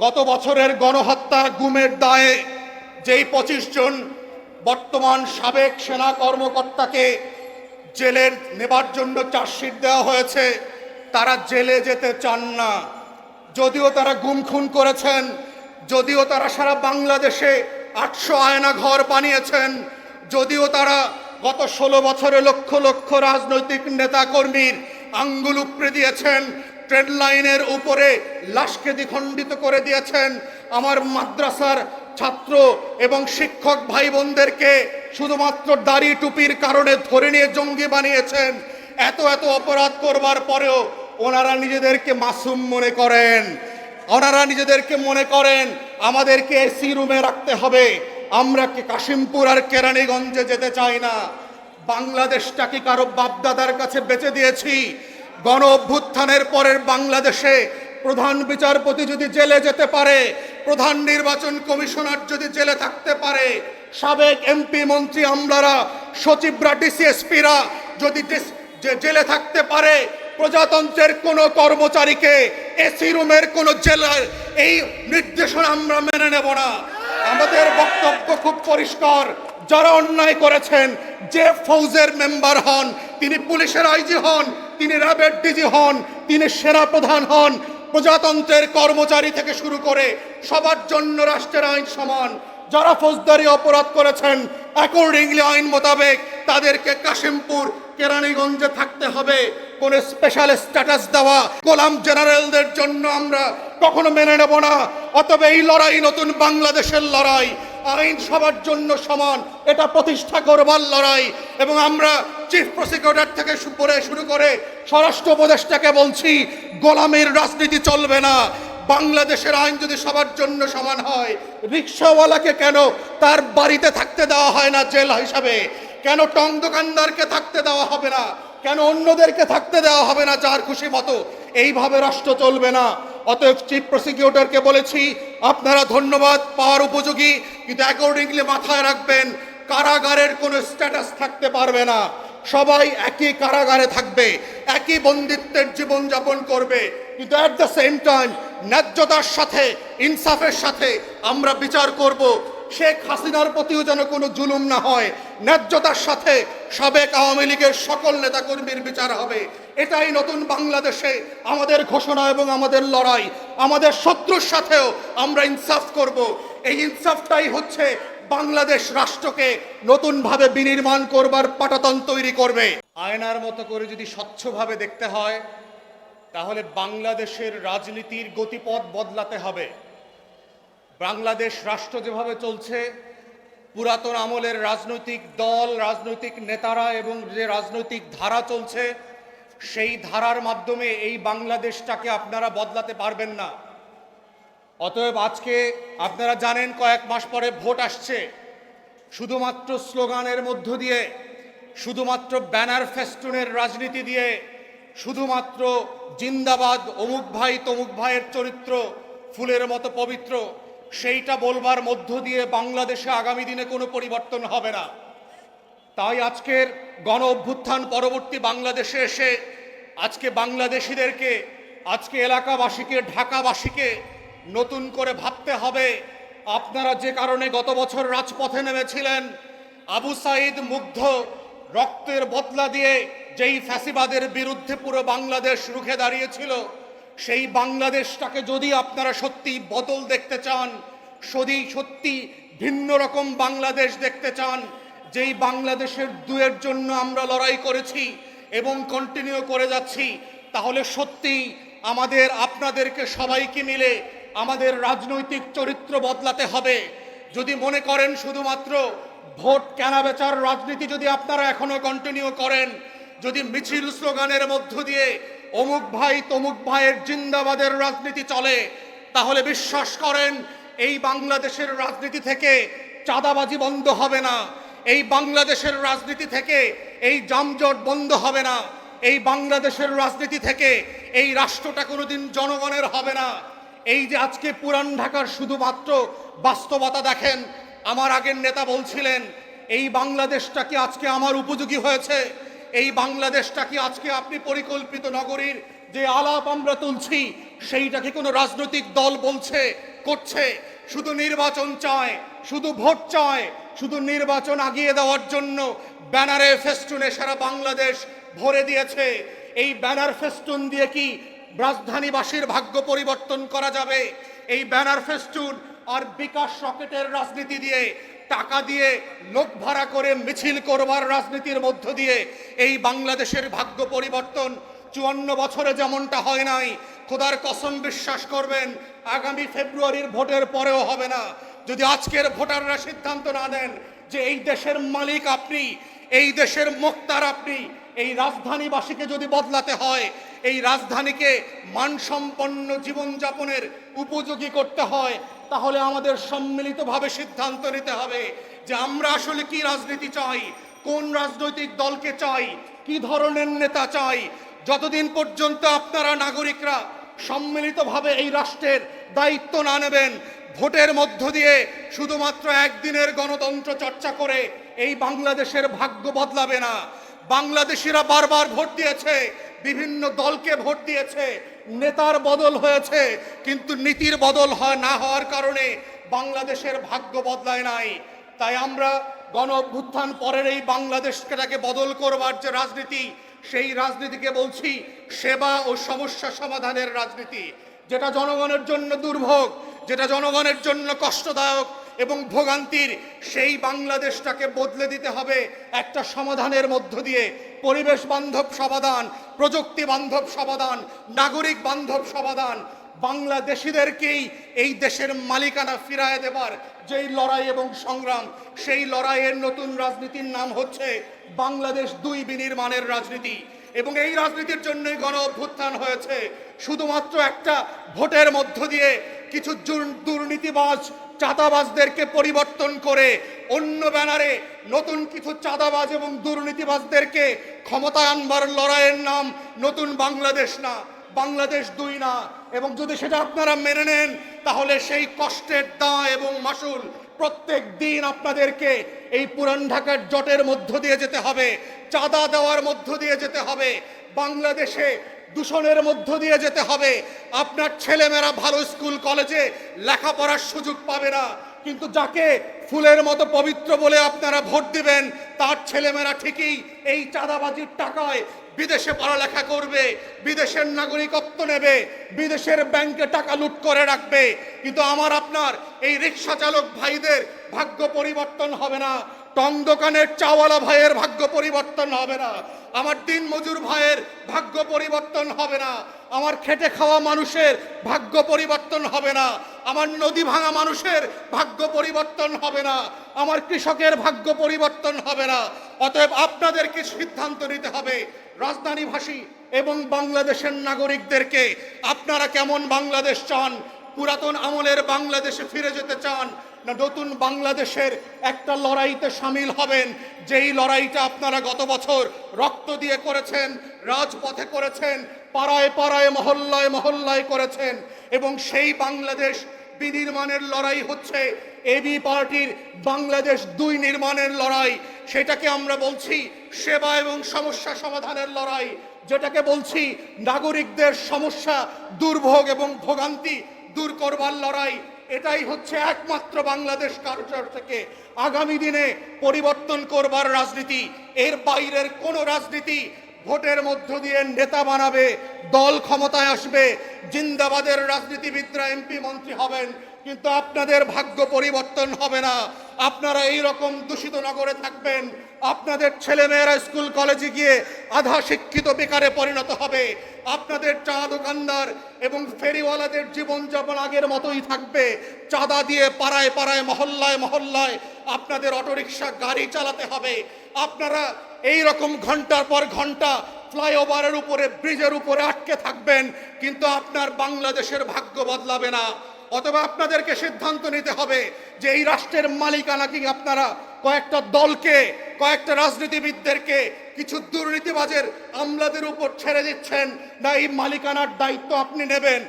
গত বছরের গণহত্যা গুমের দায়ে যেই পঁচিশ জন বর্তমান সাবেক সেনা কর্মকর্তাকে জেলের নেবার জন্য চার্জশিট দেওয়া হয়েছে, তারা জেলে যেতে চান না। যদিও তারা গুম খুন করেছেন, যদিও তারা সারা বাংলাদেশে আটশো আয়না ঘর বানিয়েছেন, যদিও তারা গত ষোলো বছরে লক্ষ লক্ষ রাজনৈতিক নেতাকর্মীর আঙ্গুল উপড়ে দিয়েছেন ট্রেন লাইনের উপরে লাশকে দ্বিখণ্ডিত করে দিয়েছেন আমার মাদ্রাসার ছাত্র এবং শিক্ষক ভাই বোনদেরকে শুধুমাত্র দাড়ি টুপির কারণে ধরে নিয়ে জঙ্গি বানিয়েছেন। এত এত অপরাধ করবার পরেও ওনারা নিজেদেরকে মাসুম মনে করেন। ওনারা নিজেদেরকে মনে করেন, আমাদেরকে এসি রুমে রাখতে হবে। আমরা কি কাশিমপুর আর কেরানীগঞ্জে যেতে চাই না? বাংলাদেশটা কি কারও বাপদাদার কাছে বেঁচে দিয়েছি? গণ অভ্যুত্থানের পরের বাংলাদেশে প্রধান বিচারপতি যদি জেলে যেতে পারে, প্রধান নির্বাচন কমিশনার যদি জেলে থাকতে পারে, সাবেক এমপি মন্ত্রী আমলারা, সচিবরা ডিসিএসপিরা যদি জেলে থাকতে পারে, প্রজাতন্ত্রের কোনো কর্মচারীকে এসি রুমের কোনো জেলার এই নির্দেশনা আমরা মেনে নেব না। আমাদের বক্তব্য খুব পরিষ্কার। যারা অন্যায় করেছেন, যে ফৌজের মেম্বার হন, তিনি পুলিশের আইজি হন তিনি র্যাবের ডিজি হন, তিনি সেনা প্রধান হন, প্রজাতন্ত্রের কর্মচারী থেকে শুরু করে সবার জন্য রাষ্ট্রের আইন সমান। যারা ফৌজদারি অপরাধ করেছেন অ্যাকর্ডিংলি আইন মোতাবেক তাদেরকে কাশিমপুর, কেরানীগঞ্জে থাকতে হবে। কোন স্পেশাল স্ট্যাটাস দেওয়া গোলাম জেনারেলদের জন্য আমরা কখনো মেনে নেব না। অতবে এই লড়াই নতুন বাংলাদেশের লড়াই। আইন সবার জন্য সমান। এটা প্রতিষ্ঠা করবার লড়াই। এবং আমরা চিফ প্রসিকিউটর থেকে শুরু শুরু করে স্বরাষ্ট্র উপদেষ্টাকে বলছি, গোলামের রাজনীতি চলবে না। বাংলাদেশের আইন যদি সবার জন্য সমান হয়, রিক্সাওয়ালাকে কেন তার বাড়িতে থাকতে দেওয়া হয় না জেল হিসাবে? কেন টং দোকানদারকে থাকতে দেওয়া হবে না? কেন অন্যদেরকে থাকতে দেওয়া হবে না যার খুশি মতো? এইভাবে রাষ্ট্র চলবে না। অতএব চিফ প্রসিকিউটরকে বলেছি, আপনারা ধন্যবাদ, পাওয়ার উপযোগী, কিন্তু অ্যাকর্ডিংলি মাথায় রাখবেন, কারাগারের কোনো স্ট্যাটাস থাকতে পারবে না। সবাই একই কারাগারে থাকবে, একই বন্দিত্বের জীবন যাপন করবে। কিন্তু অ্যাট দ্য সেম টাইম ন্যায্যতার সাথে, ইনসাফের সাথে আমরা বিচার করব। শেখ হাসিনার প্রতিও যেন কোনো জুলুম না হয়, ন্যায্যতার সাথে সাবেক আওয়ামী লীগের সকল নেতাকর্মীর বিচার হবে। এটাই নতুন বাংলাদেশে আমাদের ঘোষণা এবং আমাদের লড়াই। আমাদের শত্রুর সাথেও আমরা ইনসাফ করব। এই ইনসাফটাই হচ্ছে বাংলাদেশ রাষ্ট্রকে নতুনভাবে বিনির্মাণ করবার পাটাতন তৈরি করবে। আয়নার মতো করে যদি স্বচ্ছভাবে দেখতে হয়, তাহলে বাংলাদেশের রাজনীতির গতিপথ বদলাতে হবে। বাংলাদেশ রাষ্ট্র যেভাবে চলছে, পুরাতন আমলের রাজনৈতিক দল, রাজনৈতিক নেতারা এবং যে রাজনৈতিক ধারা চলছে, সেই ধারার মাধ্যমে এই বাংলাদেশটাকে আপনারা বদলাতে পারবেন না। অতএব আজকে আপনারা জানেন কয়েক মাস পরে ভোট আসছে। শুধুমাত্র স্লোগানের মধ্য দিয়ে, শুধুমাত্র ব্যানার ফেস্টুনের রাজনীতি দিয়ে, শুধুমাত্র জিন্দাবাদ, অমুক ভাই তমুক ভাইয়ের চরিত্র, ফুলের মতো পবিত্র, সেইটা বলবার মধ্য দিয়ে বাংলাদেশে আগামী দিনে কোনো পরিবর্তন হবে না। তাই আজকের গণ অভ্যুত্থান পরবর্তী বাংলাদেশে এসে, আজকে বাংলাদেশিদেরকে, আজকে এলাকাবাসীকে, ঢাকাবাসীকে নতুন করে ভাবতে হবে। আপনারা যে কারণে গত বছর রাজপথে নেমেছিলেন, আবু সাইদ মুগ্ধ, রক্তের বদলা দিয়ে যেই ফ্যাসিবাদের বিরুদ্ধে পুরো বাংলাদেশ রুখে দাঁড়িয়েছিল, সেই বাংলাদেশটাকে যদি আপনারা সত্যি বদল দেখতে চান, যদি সত্যি ভিন্ন রকম বাংলাদেশ দেখতে চান, যেই বাংলাদেশের দুয়ের জন্য আমরা লড়াই করেছি এবং কন্টিনিউ করে যাচ্ছি, তাহলে সত্যি আমাদের, আপনাদেরকে সবাইকে মিলে আমাদের রাজনৈতিক চরিত্র বদলাতে হবে। যদি মনে করেন শুধুমাত্র ভোট কেনা বেচার রাজনীতি যদি আপনারা এখনও কন্টিনিউ করেন, যদি মিছিল স্লোগানের মধ্য দিয়ে অমুক ভাই তমুক ভাইয়ের জিন্দাবাদের রাজনীতি চলে, তাহলে বিশ্বাস করেন এই বাংলাদেশের রাজনীতি থেকে চাঁদাবাজি বন্ধ হবে না। এই বাংলাদেশের রাজনীতি থেকে এই জামজট বন্ধ হবে না। এই বাংলাদেশের রাজনীতি থেকে এই রাষ্ট্রটা কোনোদিন জনগণের হবে না। এই যে আজকে পুরান ঢাকার শুধুমাত্র বাস্তবতা দেখেন, আমার আগের নেতা বলছিলেন, এই বাংলাদেশটা কি আজকে আমার উপযোগী হয়েছে? এই বাংলাদেশটা কি আজকে আপনি পরিকল্পিত নগরীর যে আলাপ আমরা তুলছি সেইটাকে কোনো রাজনৈতিক দল বলছে, করছে? শুধু নির্বাচন চায়, শুধু ভোট চায়, শুধু নির্বাচন আগিয়ে দেওয়ার জন্য ব্যানারে ফেস্টুনে সারা বাংলাদেশ ভরে দিয়েছে। এই ব্যানার ফেস্টুন দিয়ে কি রাজধানীবাসীর ভাগ্য পরিবর্তন করা যাবে। এই ব্যানার ফেস্টুন আর বিকাশ রকেটের রাজনীতি দিয়ে টাকা দিয়ে লোক ভাড়া করে মিছিল করবার রাজনীতির মধ্য দিয়ে এই বাংলাদেশের ভাগ্য পরিবর্তন চুয়ান্ন বছরে যেমনটা হয় নাই, খোদার কসম বিশ্বাস করবেন, আগামী ফেব্রুয়ারির ভোটের পরেও হবে না। যদি আজকের ভোটাররা সিদ্ধান্ত না দেন যে এই দেশের মালিক আপনি, এই দেশের মুক্তার আপনি এই রাজধানীবাসীকে যদি বদলাতে হয়, এই রাজধানীকে মানসম্পন্ন জীবনযাপনের উপযোগী করতে হয়, তাহলে আমাদের সম্মিলিতভাবে সিদ্ধান্ত নিতে হবে যে আমরা আসলে কি রাজনীতি চাই, কোন রাজনৈতিক দলকে চাই, কি ধরনের নেতা চাই। যতদিন পর্যন্ত আপনারা নাগরিকরা সম্মিলিতভাবে এই রাষ্ট্রের দায়িত্ব না নেবেন, ভোটের মধ্য দিয়ে শুধুমাত্র একদিনের গণতন্ত্র চর্চা করে এই বাংলাদেশের ভাগ্য বদলাবে না। বাংলাদেশিরা বারবার ভোট দিয়েছে, বিভিন্ন দলকে ভোট দিয়েছে, নেতার বদল হয়েছে, কিন্তু নীতির বদল হয় না হওয়ার কারণে বাংলাদেশের ভাগ্য বদলায় নাই। তাই আমরা গণ অভ্যুত্থান পরের এই বাংলাদেশটাকে বদল করবার যে রাজনীতি, সেই রাজনীতিকে বলছি সেবা ও সমস্যা সমাধানের রাজনীতি, যেটা জনগণের জন্য দুর্ভোগ, যেটা জনগণের জন্য কষ্টদায়ক এবং ভোগান্তির সেই বাংলাদেশটাকে বদলে দিতে হবে একটা সমাধানের মধ্য দিয়ে। পরিবেশ বান্ধব সমাধান, প্রযুক্তি বান্ধব সমাধান, নাগরিক বান্ধব সমাধান, বাংলাদেশিদেরকেই এই দেশের মালিকানা ফিরায় দেবার যেই লড়াই এবং সংগ্রাম, সেই লড়াইয়ের নতুন রাজনীতির নাম হচ্ছে বাংলাদেশ দুই বিনির্মাণের রাজনীতি। এবং এই রাজনীতির জন্যই গণ অভ্যুত্থান হয়েছে। শুধুমাত্র একটা ভোটের মধ্য দিয়ে কিছু দুর্নীতিবাজ চাঁদাবাজদেরকে পরিবর্তন করে অন্য ব্যানারে নতুন কিছু চাঁদাবাজ এবং দুর্নীতিবাজদেরকে ক্ষমতায় আনবার লড়াইয়ের নাম নতুন বাংলাদেশ না, বাংলাদেশ দুই না। এবং যদি সেটা আপনারা মেনে নেন, তাহলে সেই কষ্টের দাঁ এবং মাসুল প্রত্যেক দিন আপনাদেরকে এই পুরান ঢাকার জটের মধ্য দিয়ে যেতে হবে, চাঁদা দেওয়ার মধ্য দিয়ে যেতে হবে। বাংলাদেশে দূষণের মধ্য দিয়ে যেতে হবে। আপনার ছেলেমেয়েরা ভালো স্কুল, কলেজে লেখাপড়ার সুযোগ পাবে না। কিন্তু যাকে ফুলের মতো পবিত্র বলে আপনারা ভোট দিবেন, তার ছেলেমেয়েরা ঠিকই এই চাঁদাবাজির টাকায় বিদেশে পড়ালেখা করবে, বিদেশের নাগরিকত্ব নেবে, বিদেশের ব্যাংকে টাকা লুট করে রাখবে। কিন্তু আমার, আপনার এই রিক্সা চালক ভাইদের ভাগ্য পরিবর্তন হবে না। টং দোকানের চাওয়ালা ভাইয়ের ভাগ্য পরিবর্তন হবে না। আমার দিন মজুর ভাইয়ের ভাগ্য পরিবর্তন হবে না। আমার খেটে খাওয়া মানুষের ভাগ্য পরিবর্তন হবে না। আমার নদী ভাঙা মানুষের ভাগ্য পরিবর্তন হবে না। আমার কৃষকের ভাগ্য পরিবর্তন হবে না। অতএব আপনাদেরকে সিদ্ধান্ত নিতে হবে, রাজধানীভাষী এবং বাংলাদেশের নাগরিকদেরকে। আপনারা কেমন বাংলাদেশ চান, পুরাতন আমলের বাংলাদেশে ফিরে যেতে চান না নতুন বাংলাদেশের একটা লড়াইতে সামিল হবেন। যেই লড়াইটা আপনারা গত বছর রক্ত দিয়ে করেছেন, রাজপথে করেছেন, পাড়ায় পাড়ায়, মহল্লায় মহল্লায় করেছেন, এবং সেই বাংলাদেশ বিনির্মাণের লড়াই হচ্ছে এবি পার্টির বাংলাদেশ দুই নির্মাণের লড়াই। সেটাকে আমরা বলছি সেবা এবং সমস্যা সমাধানের লড়াই। যেটাকে বলছি নাগরিকদের সমস্যা, দুর্ভোগ এবং ভোগান্তি দূর করবার লড়াই। এটাই হচ্ছে একমাত্র বাংলাদেশ কালচার থেকে আগামী দিনে পরিবর্তন করবার রাজনীতি। এর বাইরের কোনো রাজনীতি ভোটের মধ্য দিয়ে নেতা বানাবে, দল ক্ষমতায় আসবে, জিন্দাবাদের রাজনীতিবিদরা এমপি মন্ত্রী হবেন কিন্তু আপনাদের ভাগ্য পরিবর্তন হবে না। আপনারা এই রকম দূষিত নগরে থাকবেন। আপনাদের ছেলেমেয়েরা স্কুল, কলেজে গিয়ে আধা শিক্ষিত বেকারে পরিণত হবে। আপনাদের চা দোকানদার এবং ফেরিওয়ালাদের জীবনযাপন আগের মতোই থাকবে। চাঁদা দিয়ে পাড়ায় পাড়ায়, মহল্লায় মহল্লায় আপনাদের অটোরিকশা গাড়ি চালাতে হবে। আপনারা এই রকম ঘণ্টার পর ঘণ্টা ফ্লাইওভারের উপরে, ব্রিজের উপরে আটকে থাকবেন, কিন্তু আপনার বাংলাদেশের ভাগ্য বদলাবে না। অথবা আপনাদেরকে সিদ্ধান্ত নিতে হবে যে এই রাষ্ট্রের মালিকানা কি আপনারা কয়েকটা দলকে, কয়েকটা রাজনীতিবিদদেরকে কিছু দুর্নীতিবাজের আমলাদের উপর ছেড়ে দিচ্ছেন। না, এই মালিকানার দায়িত্ব আপনি নেবেন।